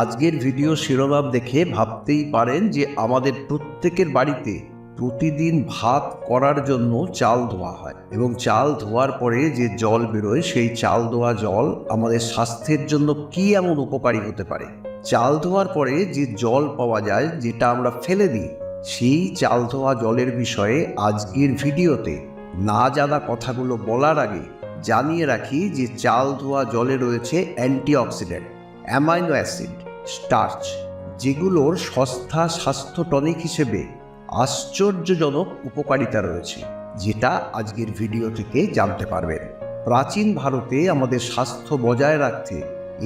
আজকের ভিডিও শিরোনাম দেখে ভাবতেই পারেন যে আমাদের প্রত্যেকের বাড়িতে প্রতিদিন ভাত করার জন্য চাল ধোয়া হয় এবং চাল ধোয়ার পরে যে জল বেরোয় সেই চাল ধোয়া জল আমাদের স্বাস্থ্যের জন্য কি এমন উপকারী হতে পারে? চাল ধোয়ার পরে যে জল পাওয়া যায় যেটা আমরা ফেলে দিই, সেই চাল ধোয়া জলের বিষয়ে আজকের ভিডিওতে না জানা কথাগুলো বলার আগে জানিয়ে রাখি যে চাল ধোয়া জলে রয়েছে অ্যান্টিঅক্সিডেন্ট। অ্যামাইনো অ্যাসিড, স্টার্চ, যেগুলোর সস্তা স্বাস্থ্য টনিক হিসেবে আশ্চর্যজনক উপকারিতা রয়েছে, যেটা আজকের ভিডিও থেকে জানতে পারবেন। প্রাচীন ভারতে আমাদের স্বাস্থ্য বজায় রাখতে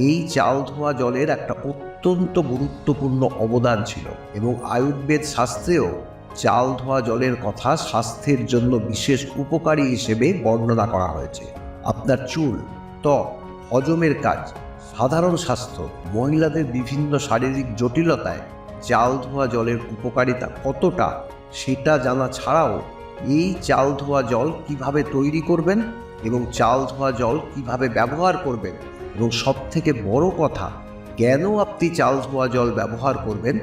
এই চাল ধোয়া জলের একটা অত্যন্ত গুরুত্বপূর্ণ অবদান ছিল এবং আয়ুর্বেদ শাস্ত্রেও চাল ধোয়া জলের কথা স্বাস্থ্যের জন্য বিশেষ উপকারী হিসেবে বর্ণনা করা হয়েছে। আপনার চুল, ত্বক, হজমের কাজ সাধারণ স্বাস্থ্য, মহিলাদের বিভিন্ন শারীরিক জটিলতায় চাল ধোয়া জলের উপকারিতা কতটা সেটা জানা ছাড়াও এই চাল ধোয়া জল কীভাবে তৈরি করবেন এবং চাল ধোয়া জল কীভাবে ব্যবহার করবেন এবং সব থেকে বড় কথা, কেন আপনি চাল ধোয়া জল ব্যবহার করবেন?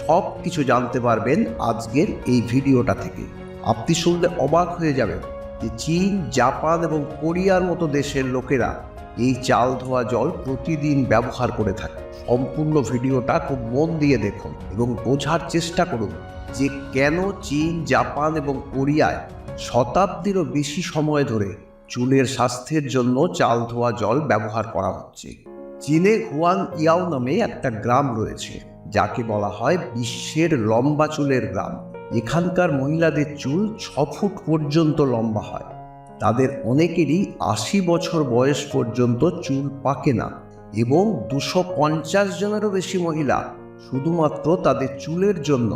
সব কিছু জানতে পারবেন আজকের এই ভিডিওটা থেকে। আপনি শুনলে অবাক হয়ে যাবেন যে চীন, জাপান এবং কোরিয়ার মতো দেশের লোকেরা এই চাল ধোয়া জল প্রতিদিন ব্যবহার করে থাকে সম্পূর্ণ ভিডিওটা খুব মন দিয়ে দেখুন এবং বোঝার চেষ্টা করুন যে কেন চীন, জাপান এবং কোরিয়ায় শতাব্দীরও বেশি সময় ধরে চুলের স্বাস্থ্যের জন্য চাল ধোয়া জল ব্যবহার করা হচ্ছে। চীনে হুয়াং ইয়াও নামে একটা গ্রাম রয়েছে, যাকে বলা হয় বিশ্বের লম্বা চুলের গ্রাম। এখানকার মহিলাদের চুল ছ ফুট পর্যন্ত লম্বা হয়। তাদের অনেকেরই আশি বছর বয়স পর্যন্ত চুল পাকে না এবং দুশো পঞ্চাশ জনেরও বেশি মহিলা শুধুমাত্র তাদের চুলের জন্য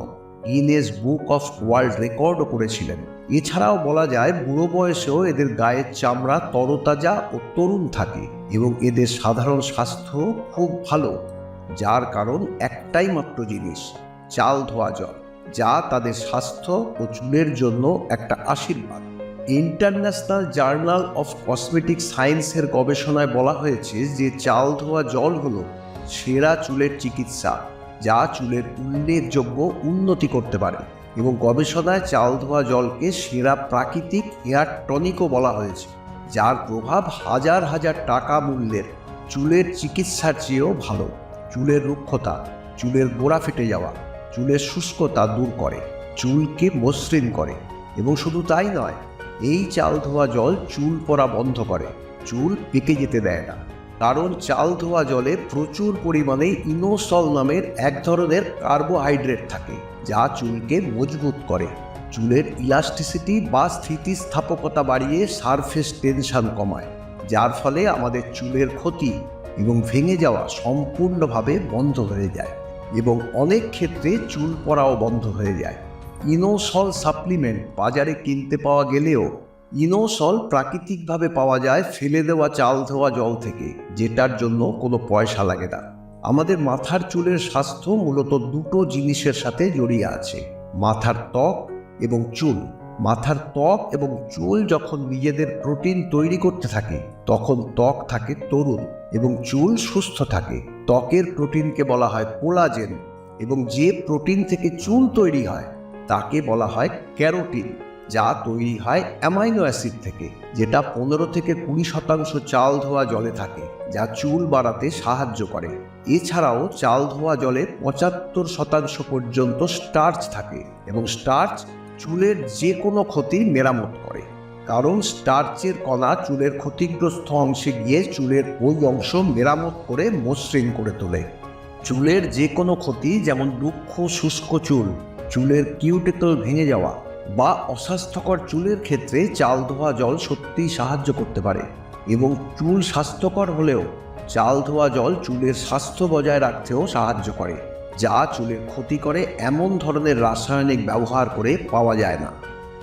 গিনেস বুক অফ ওয়ার্ল্ড রেকর্ডও করেছিলেন। এছাড়াও বলা যায়, বুড়ো বয়সেও এদের গায়ের চামড়া তরতাজা ও তরুণ থাকে এবং এদের সাধারণ স্বাস্থ্য খুব ভালো, যার কারণ একটাই মাত্র জিনিস, চাল ধোয়া জল, যা তাদের স্বাস্থ্য ও চুলের জন্য একটা আশীর্বাদ। ইন্টারন্যাশনাল জার্নাল অফ কসমেটিক সায়েন্সের গবেষণায় বলা হয়েছে যে চাল ধোয়া জল হল সেরা চুলের চিকিৎসা, যা চুলের উল্লেখযোগ্য উন্নতি করতে পারে এবং গবেষণায় চাল ধোয়া জলকে সেরা প্রাকৃতিক হেয়ার টনিকও বলা হয়েছে, যার প্রভাব হাজার হাজার টাকা মূল্যের। চুলের চিকিৎসার চেয়েও ভালো, চুলের রুক্ষতা, চুলের গোড়া ফেটে যাওয়া, চুলের শুষ্কতা দূর করে, চুলকে মসৃণ করে এবং শুধু তাই নয় এই চাল ধোয়া জল চুল পরা বন্ধ করে। চুল পেকে যেতে দেয় না। কারণ চাল ধোয়া জলে প্রচুর পরিমাণে ইনোসল নামের এক ধরনের কার্বোহাইড্রেট থাকে, যা চুলকে মজবুত করে। চুলের ইলাস্টিসিটি বা স্থিতিস্থাপকতা বাড়িয়ে সারফেস টেনশন কমায়, যার ফলে আমাদের চুলের ক্ষতি এবং ভেঙে যাওয়া সম্পূর্ণভাবে বন্ধ হয়ে যায় এবং অনেক ক্ষেত্রে চুল পড়াও বন্ধ হয়ে যায়। ইনোসল সাপ্লিমেন্ট বাজারে কিনতে পাওয়া গেলেও ইনোসল প্রাকৃতিকভাবে পাওয়া যায় ফেলে দেওয়া চাল ধোয়া জল থেকে, যেটার জন্য কোনো পয়সা লাগে না। আমাদের মাথার চুলের স্বাস্থ্য মূলত দুটো জিনিসের সাথে জড়িয়ে আছে, মাথার ত্বক এবং চুল। মাথার ত্বক এবং চুল যখন নিজেদের প্রোটিন তৈরি করতে থাকে, তখন ত্বক থাকে তরুণ এবং চুল সুস্থ থাকে। ত্বকের প্রোটিনকে বলা হয় কোলাজেন এবং যে প্রোটিন থেকে চুল তৈরি হয় তাকে বলা হয় ক্যারোটিন, যা তৈরি হয় অ্যামাইনো অ্যাসিড থেকে, যেটা পনেরো থেকে কুড়ি শতাংশ চাল ধোয়া জলে থাকে, যা চুল বাড়াতে সাহায্য করে। এছাড়াও চাল ধোয়া জলে পঁচাত্তর শতাংশ পর্যন্ত স্টার্চ থাকে এবং স্টার্চ চুলের যে কোনো ক্ষতি মেরামত করে, কারণ স্টার্চের কণা চুলের ক্ষতিগ্রস্ত অংশে গিয়ে চুলের ওই অংশ মেরামত করে মসৃণ করে তোলে। চুলের যে কোনো ক্ষতি, যেমন দুঃখ, শুষ্ক চুল চুলের কিউটিকল ভেঙে যাওয়া বা অস্বাস্থ্যকর চুলের ক্ষেত্রে চাল ধোয়া জল সত্যিই সাহায্য করতে পারে এবং চুল স্বাস্থ্যকর হলেও চাল ধোয়া জল চুলের স্বাস্থ্য বজায় রাখতেও সাহায্য করে, যা চুলের ক্ষতি করে এমন ধরনের রাসায়নিক ব্যবহার করে পাওয়া যায় না।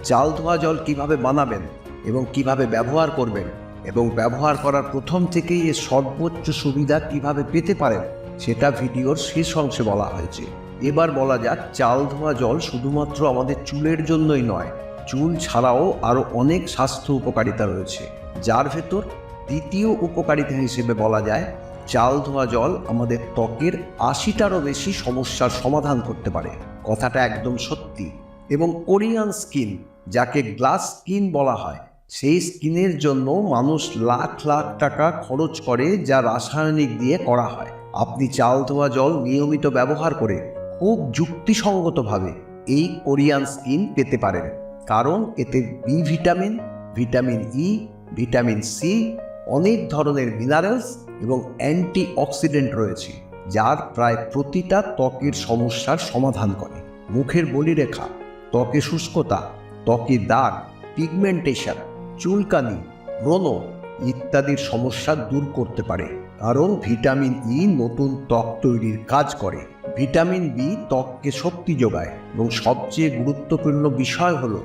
চাল ধোয়া জল কীভাবে বানাবেন এবং কীভাবে ব্যবহার করবেন এবং ব্যবহার করার প্রথম থেকেই এর সর্বোচ্চ সুবিধা কীভাবে পেতে পারেন, সেটা ভিডিওর শেষ অংশে বলা হয়েছে। এবার বলা যাক, চাল ধোয়া জল শুধুমাত্র আমাদের চুলের জন্যই নয়, চুল ছাড়াও আরও অনেক স্বাস্থ্য উপকারিতা রয়েছে। যার ভেতর দ্বিতীয় উপকারিতা হিসেবে বলা যায়, চাল ধোয়া জল আমাদের ত্বকের আশিটারও বেশি সমস্যার সমাধান করতে পারে। কথাটা একদম সত্যি। এবং কোরিয়ান স্কিন, যাকে গ্লাস স্কিন বলা হয়, সেই স্কিনের জন্য মানুষ লাখ লাখ টাকা খরচ করে যা রাসায়নিক দিয়ে করা হয়। আপনি চাল ধোয়া জল নিয়মিত ব্যবহার করে খুব যুক্তিসঙ্গতভাবে এই কোরিয়ান স্কিন পেতে পারেন। কারণ এতে B vitamin vitamin E vitamin C অনেক ধরনের মিনারেলস এবং অ্যান্টি অক্সিডেন্ট রয়েছে, যার প্রায় প্রতিটা ত্বকের সমস্যার সমাধান করে। মুখের বলিরেখা, ত্বকে শুষ্কতা, ত্বকে দাগ, পিগমেন্টেশন, চুলকানি, ব্রণ ইত্যাদির সমস্যা দূর করতে পারে, কারণ ভিটামিন ই নতুন ত্বক তৈরির কাজ করে। ভিটামিন বি ত্বককে শক্তি যোগায় এবং সবচেয়ে গুরুত্বপূর্ণ বিষয় হলো,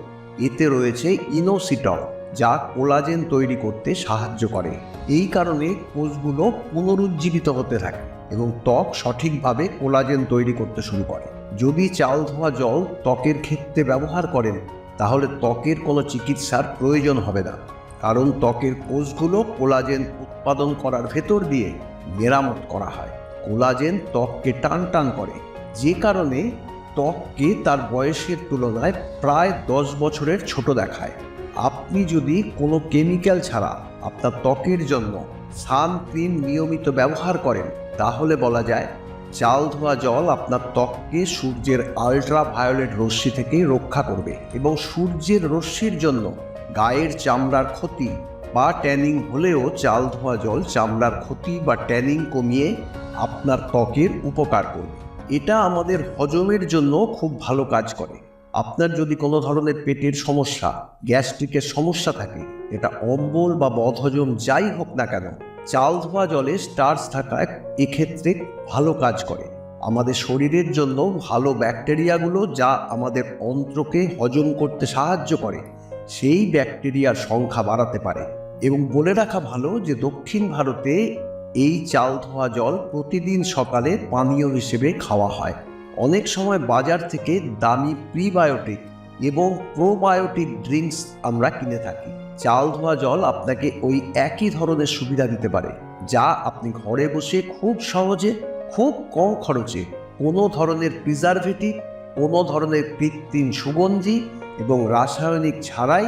এতে রয়েছে ইনোসিটল যা কোলাজেন তৈরি করতে সাহায্য করে। এই কারণে কোষগুলো পুনরুজ্জীবিত হতে থাকে এবং ত্বক সঠিকভাবে কোলাজেন তৈরি করতে শুরু করে। যদি চাল ধোয়া জল ত্বকের ক্ষেত্রে ব্যবহার করেন, তাহলে ত্বকের কোনো চিকিৎসার প্রয়োজন হবে না, কারণ ত্বকের কোষগুলো কোলাজেন উৎপাদন করার ভেতর দিয়ে মেরামত করা হয়। কোলাজেন ত্বককে টান টান করে। যে কারণে ত্বককে তার বয়সের তুলনায় প্রায় দশ বছরের ছোট দেখায়। আপনি যদি কোনো কেমিক্যাল ছাড়া আপনার ত্বকের জন্য সানক্রিম নিয়মিত ব্যবহার করেন, তাহলে বলা যায় চাল ধোয়া জল আপনার ত্বককে সূর্যের আল্ট্রা ভায়োলেট রশ্মি থেকে রক্ষা করবে এবং সূর্যের রশ্মির জন্য গায়ের চামড়ার ক্ষতি বা ট্যানিং হলেও চাল ধোয়া জল চামড়ার ক্ষতি বা ট্যানিং কমিয়ে আপনার ত্বকের উপকার করবে। এটা আমাদের হজমের জন্য খুব ভালো কাজ করে। আপনার যদি কোনো ধরনের পেটের সমস্যা, গ্যাস্ট্রিকের সমস্যা থাকে, এটা অম্বল বা বদহজম যাই হোক না কেন, চাল ধোয়া জলে স্টার্চ থাকায় এক্ষেত্রে ভালো কাজ করে। আমাদের শরীরের জন্য ভালো ব্যাকটেরিয়াগুলো যা আমাদের অন্ত্রকে হজম করতে সাহায্য করে, সেই ব্যাকটেরিয়ার সংখ্যা বাড়াতে পারে। এবং বলে রাখা ভালো যে দক্ষিণ ভারতে এই চাল ধোয়া জল প্রতিদিন সকালে পানীয় হিসেবে খাওয়া হয়। অনেক সময় বাজার থেকে দামি প্রিবায়োটিক এবং প্রোবায়োটিক ড্রিঙ্কস আমরা কিনে থাকি। চাল ধোয়া জল আপনাকে ওই একই ধরনের সুবিধা দিতে পারে, যা আপনি ঘরে বসে খুব সহজে, খুব কম খরচে কোনো ধরনের প্রিজারভেটিভ, কোনো ধরনের কৃত্রিম সুগন্ধি এবং রাসায়নিক ছাড়াই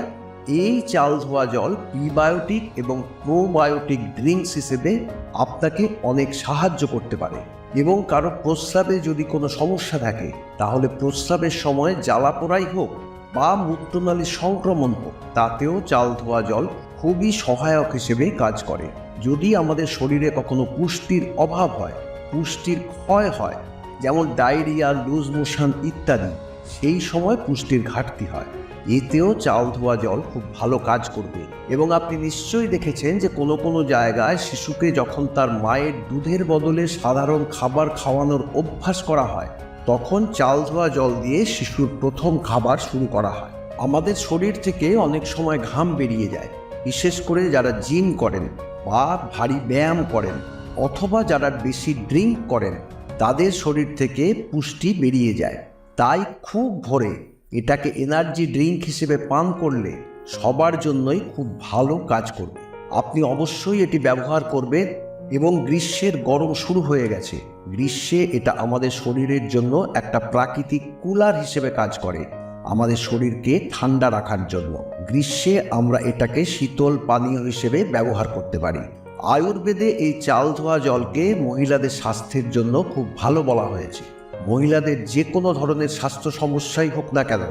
এই চাল ধোয়া জল প্রিবায়োটিক এবং প্রোবায়োটিক ড্রিঙ্কস হিসেবে আপনাকে অনেক সাহায্য করতে পারে এবং কারও প্রস্রাবে যদি কোনো সমস্যা থাকে, তাহলে প্রস্রাবের সময় জ্বালাপোড়াই হোক বা মূত্রনালীর সংক্রমণ হোক, তাতেও চাল ধোয়া জল খুবই সহায়ক হিসেবে কাজ করে। যদি আমাদের শরীরে কখনো পুষ্টির অভাব হয়, পুষ্টির ক্ষয় হয়, যেমন ডায়রিয়া, লুজ মোশন ইত্যাদি, সেই সময় পুষ্টির ঘাটতি হয়। এতেও চাল ধোয়া জল খুব ভালো কাজ করবে। এবং আপনি নিশ্চয়ই দেখেছেন যে কোনো কোনো জায়গায় শিশুকে যখন তার মায়ের দুধের বদলে সাধারণ খাবার খাওয়ানোর অভ্যাস করা হয়, তখন চাল ধোয়া জল দিয়ে শিশুর প্রথম খাবার শুরু করা হয়। আমাদের শরীর থেকে অনেক সময় ঘাম বেরিয়ে যায়, বিশেষ করে যারা জিম করেন বা ভারী ব্যায়াম করেন অথবা যারা বেশি ড্রিঙ্ক করেন, তাদের শরীর থেকে পুষ্টি বেরিয়ে যায়। তাই খুব ভোরে এটাকে এনার্জি ড্রিঙ্ক হিসেবে পান করলে সবার জন্যই খুব ভালো কাজ করবে। আপনি অবশ্যই এটি ব্যবহার করবেন এবং গ্রীষ্মের গরম শুরু হয়ে গেছে। গ্রীষ্মে এটা আমাদের শরীরের জন্য একটা প্রাকৃতিক কুলার হিসেবে কাজ করে আমাদের শরীরকে ঠান্ডা রাখার জন্য। গ্রীষ্মে আমরা এটাকে শীতল পানীয় হিসেবে ব্যবহার করতে পারি। আয়ুর্বেদে এই চাল ধোয়া জলকে মহিলাদের স্বাস্থ্যের জন্য খুব ভালো বলা হয়েছে। মহিলাদের যে কোনো ধরনের স্বাস্থ্য সমস্যাই হোক না কেন,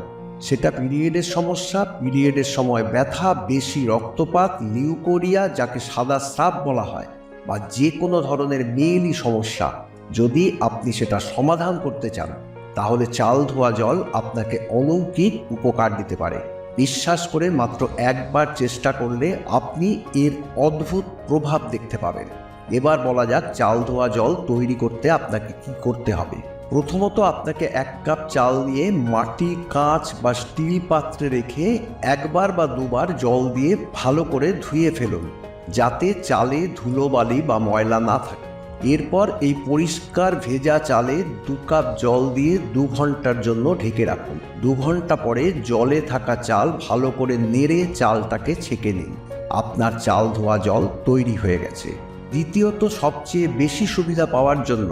সেটা পিরিয়ডের সমস্যা, পিরিয়ডের সময় ব্যথা, বেশি রক্তপাত, লিউকোরিয়া, যাকে সাদা স্রাব বলা হয়, বা যে কোনো ধরনের মেয়েলি সমস্যা, যদি আপনি সেটা সমাধান করতে চান, তাহলে চাল ধোয়া জল আপনাকে অলৌকিক উপকার দিতে পারে। বিশ্বাস করে মাত্র একবার চেষ্টা করলে আপনি এর অদ্ভুত প্রভাব দেখতে পাবেন। এবার বলা যাক চাল ধোয়া জল তৈরি করতে আপনাকে কি করতে হবে। প্রথমত আপনাকে এক কাপ চাল নিয়ে মাটি, কাঁচ বা স্টিল পাত্রে রেখে একবার বা দুবার জল দিয়ে ভালো করে ধুয়ে ফেলুন, যাতে চালে ধুলোবালি বা ময়লা না থাকে। এরপর এই পরিষ্কার ভেজা চালে দু কাপ জল দিয়ে দু ঘণ্টার জন্য ঢেকে রাখুন। দু ঘণ্টা পরে জলে থাকা চাল ভালো করে নেড়ে চালটাকে ছেঁকে নিন। আপনার চাল ধোয়া জল তৈরি হয়ে গেছে। দ্বিতীয়ত, সবচেয়ে বেশি সুবিধা পাওয়ার জন্য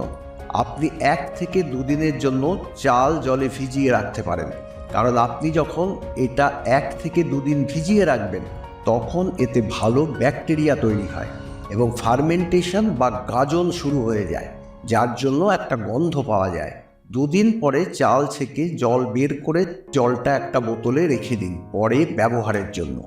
আপনি এক থেকে দুদিনের জন্য চাল জলে ভিজিয়ে রাখতে পারেন। কারণ আপনি যখন এটা এক থেকে দুদিন ভিজিয়ে রাখবেন, তখন এতে ভালো ব্যাকটেরিয়া তৈরি হয় এবং ফার্মেন্টেশন বা গাজন শুরু হয়ে যায়, যার জন্য একটা গন্ধ পাওয়া যায়। দুদিন পরে চাল ছেঁকে জল বের করে জলটা একটা বোতলে রেখে দিন, পরে ব্যবহারের জন্য।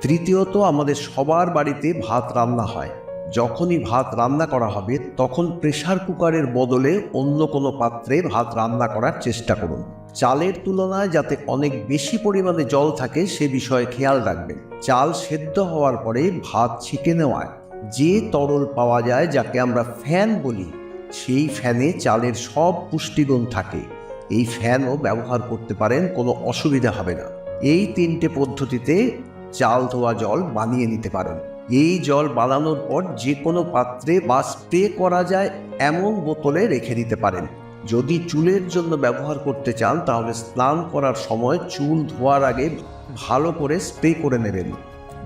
তৃতীয়ত, আমাদের সবার বাড়িতে ভাত রান্না হয়। যখনই ভাত রান্না করা হবে, তখন প্রেসার কুকারের বদলে অন্য কোনো পাত্রে ভাত রান্না করার চেষ্টা করুন। চালের তুলনায় যাতে অনেক বেশি পরিমাণে জল থাকে, সে বিষয়ে খেয়াল রাখবেন। চাল সেদ্ধ হওয়ার পরে ভাত ছেঁকে নেওয়ায়। যে তরল পাওয়া যায়, যাকে আমরা ফ্যান বলি, সেই ফ্যানে চালের সব পুষ্টিগুণ থাকে। এই ফ্যানও ব্যবহার করতে পারেন, কোনো অসুবিধা হবে না। এই তিনটে পদ্ধতিতে চাল ধোয়া জল বানিয়ে নিতে পারেন। এই জল বানানোর পর যে কোনো পাত্রে বা স্প্রে করা যায় এমন বোতলে রেখে দিতে পারেন। যদি চুলের জন্য ব্যবহার করতে চান, তাহলে স্নান করার সময় চুল ধোয়ার আগে ভালো করে স্প্রে করে নেবেন।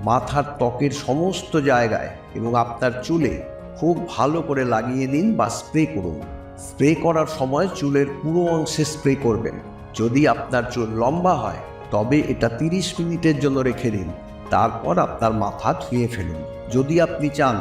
মাথার ত্বকের সমস্ত জায়গায় এবং আপনার চুলে খুব ভালো করে লাগিয়ে নিন বা স্প্রে করুন। স্প্রে করার সময় চুলের পুরো অংশে স্প্রে করবেন। যদি আপনার চুল লম্বা হয়, তবে এটা তিরিশ মিনিটের জন্য রেখে দিন। তারপর আপনার মাথা ধুয়ে ফেলুন। যদি আপনি চান,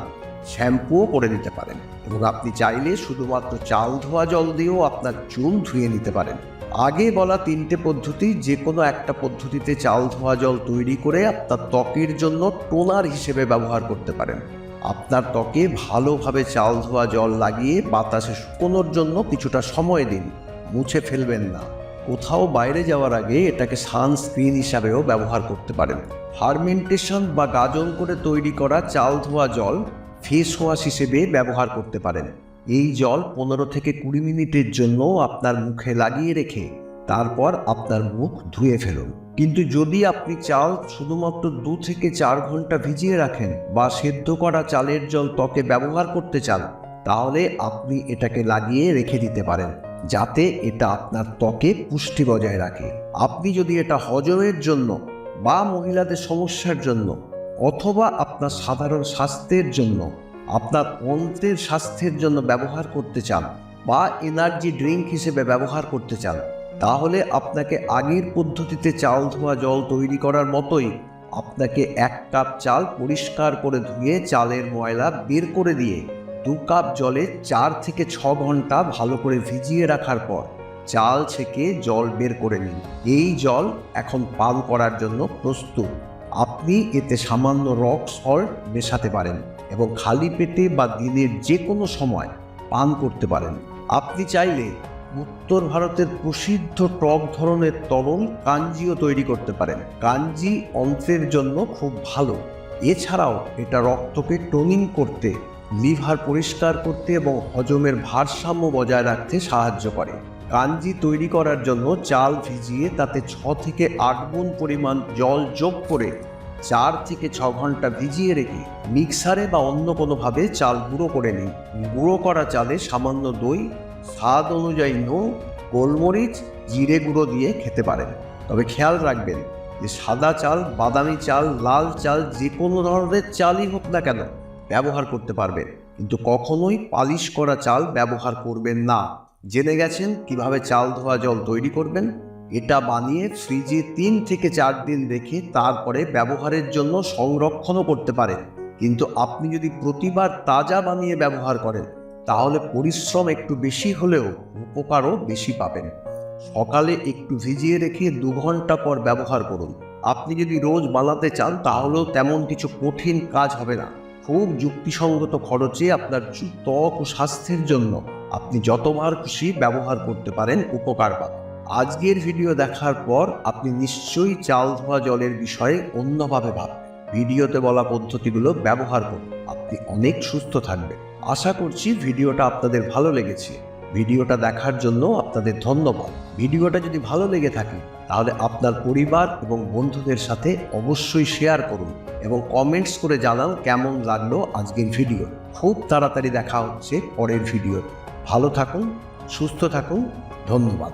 শ্যাম্পুও করে নিতে পারেন এবং আপনি চাইলে শুধুমাত্র চাল ধোয়া জল দিয়েও আপনার চুল ধুয়ে নিতে পারেন। আগে বলা তিনটে পদ্ধতি যে কোনো একটা পদ্ধতিতে চাল ধোয়া জল তৈরি করে আপনার ত্বকের জন্য টোনার হিসেবে ব্যবহার করতে পারেন। আপনার ত্বকে ভালোভাবে চাল ধোয়া জল লাগিয়ে বাতাসে শুকোনোর জন্য কিছুটা সময় দিন। মুছে ফেলবেন না। কোথাও বাইরে যাওয়ার আগে এটাকে সানস্ক্রিন হিসাবেও ব্যবহার করতে পারেন। ফার্মেন্টেশন বা গাজন করে তৈরি করা চাল ধোয়া জল ফেস ওয়াশ হিসেবে ব্যবহার করতে পারেন। এই জল পনেরো থেকে কুড়ি মিনিটের জন্য আপনার মুখে লাগিয়ে রেখে তারপর আপনার মুখ ধুয়ে ফেলুন। কিন্তু যদি আপনি চাল শুধুমাত্র দু থেকে চার ঘণ্টা ভিজিয়ে রাখেন বা সেদ্ধ করা চালের জল ত্বকে ব্যবহার করতে চান, তাহলে আপনি এটাকে লাগিয়ে রেখে দিতে পারেন। যাতে এটা আপনার ত্বকে পুষ্টি বজায় রাখে। আপনি যদি এটা হজমের জন্য বা মহিলাদের সমস্যার জন্য অথবা আপনার সাধারণ স্বাস্থ্যের জন্য, আপনার অন্ত্রের স্বাস্থ্যের জন্য ব্যবহার করতে চান বা এনার্জি ড্রিঙ্ক হিসেবে ব্যবহার করতে চান, তাহলে আপনাকে আগের পদ্ধতিতে চাল ধোয়া জল তৈরি করার মতোই আপনাকে এক কাপ চাল পরিষ্কার করে ধুয়ে চালের ময়লা বের করে দিয়ে দু কাপ জলে চার থেকে ছ ঘণ্টা ভালো করে ভিজিয়ে রাখার পর চাল ছেঁকে জল বের করে নিন। এই জল এখন পান করার জন্য প্রস্তুত। আপনি এতে সামান্য রক সল্ট মেশাতে পারেন এবং খালি পেটে বা দিনের যে কোনো সময় পান করতে পারেন। আপনি চাইলে উত্তর ভারতের প্রসিদ্ধ টক ধরনের তরল কাঞ্জিও তৈরি করতে পারেন। কাঞ্জি অন্ত্রের জন্য খুব ভালো। এছাড়াও এটা রক্তকে টোনিং করতে লিভার পরিষ্কার করতে এবং হজমের ভারসাম্য বজায় রাখতে সাহায্য করে। কাঞ্জি তৈরি করার জন্য চাল ভিজিয়ে তাতে ছ থেকে আট গুণ পরিমাণ জল যোগ করে চার থেকে ছ ঘণ্টা ভিজিয়ে রেখে মিক্সারে বা অন্য কোনোভাবে চাল গুঁড়ো করে নিন। গুঁড়ো করা চালে সামান্য দই, স্বাদ অনুযায়ী নুন, গোলমরিচ, জিরে গুঁড়ো দিয়ে খেতে পারেন। তবে খেয়াল রাখবেন যে সাদা চাল, বাদামি চাল, লাল চাল, যে কোনো ধরনের চালই হোক না কেন ব্যবহার করতে পারবেন। কিন্তু কখনোই পালিশ করা চাল ব্যবহার করবেন না। জেনে গেছেন কীভাবে চাল ধোয়া জল তৈরি করবেন? এটা বানিয়ে ফ্রিজে তিন থেকে চার দিন রেখে তারপরে ব্যবহারের জন্য সংরক্ষণও করতে পারেন। কিন্তু আপনি যদি প্রতিবার তাজা বানিয়ে ব্যবহার করেন, তাহলে পরিশ্রম একটু বেশি হলেও উপকারও বেশি পাবেন। সকালে একটু ভিজিয়ে রেখে দু ঘণ্টা পর ব্যবহার করুন। আপনি যদি রোজ বানাতে চান, তাহলেও তেমন কিছু কঠিন কাজ হবে না। খুব যুক্তিসঙ্গত খরচে আপনার ত্বক ও স্বাস্থ্যের জন্য আপনি যতবার খুশি ব্যবহার করতে পারেন উপকার পাবেন। আজকের ভিডিও দেখার পর আপনি নিশ্চয়ই চাল ধোয়া জলের বিষয়ে অন্যভাবে ভাববেন। ভিডিওতে বলা পদ্ধতিগুলো ব্যবহার করুন, আপনি অনেক সুস্থ থাকবেন। আশা করছি ভিডিওটা আপনাদের ভালো লেগেছে। ভিডিওটা দেখার জন্য আপনাদের ধন্যবাদ। ভিডিওটা যদি ভালো লেগে থাকে তাহলে আপনার পরিবার এবং বন্ধুদের সাথে অবশ্যই শেয়ার করুন এবং কমেন্টস করে জানান কেমন লাগল আজকের ভিডিও খুব তাড়াতাড়ি দেখা হচ্ছে পরের ভিডিও ভালো থাকুন, সুস্থ থাকুন, ধন্যবাদ।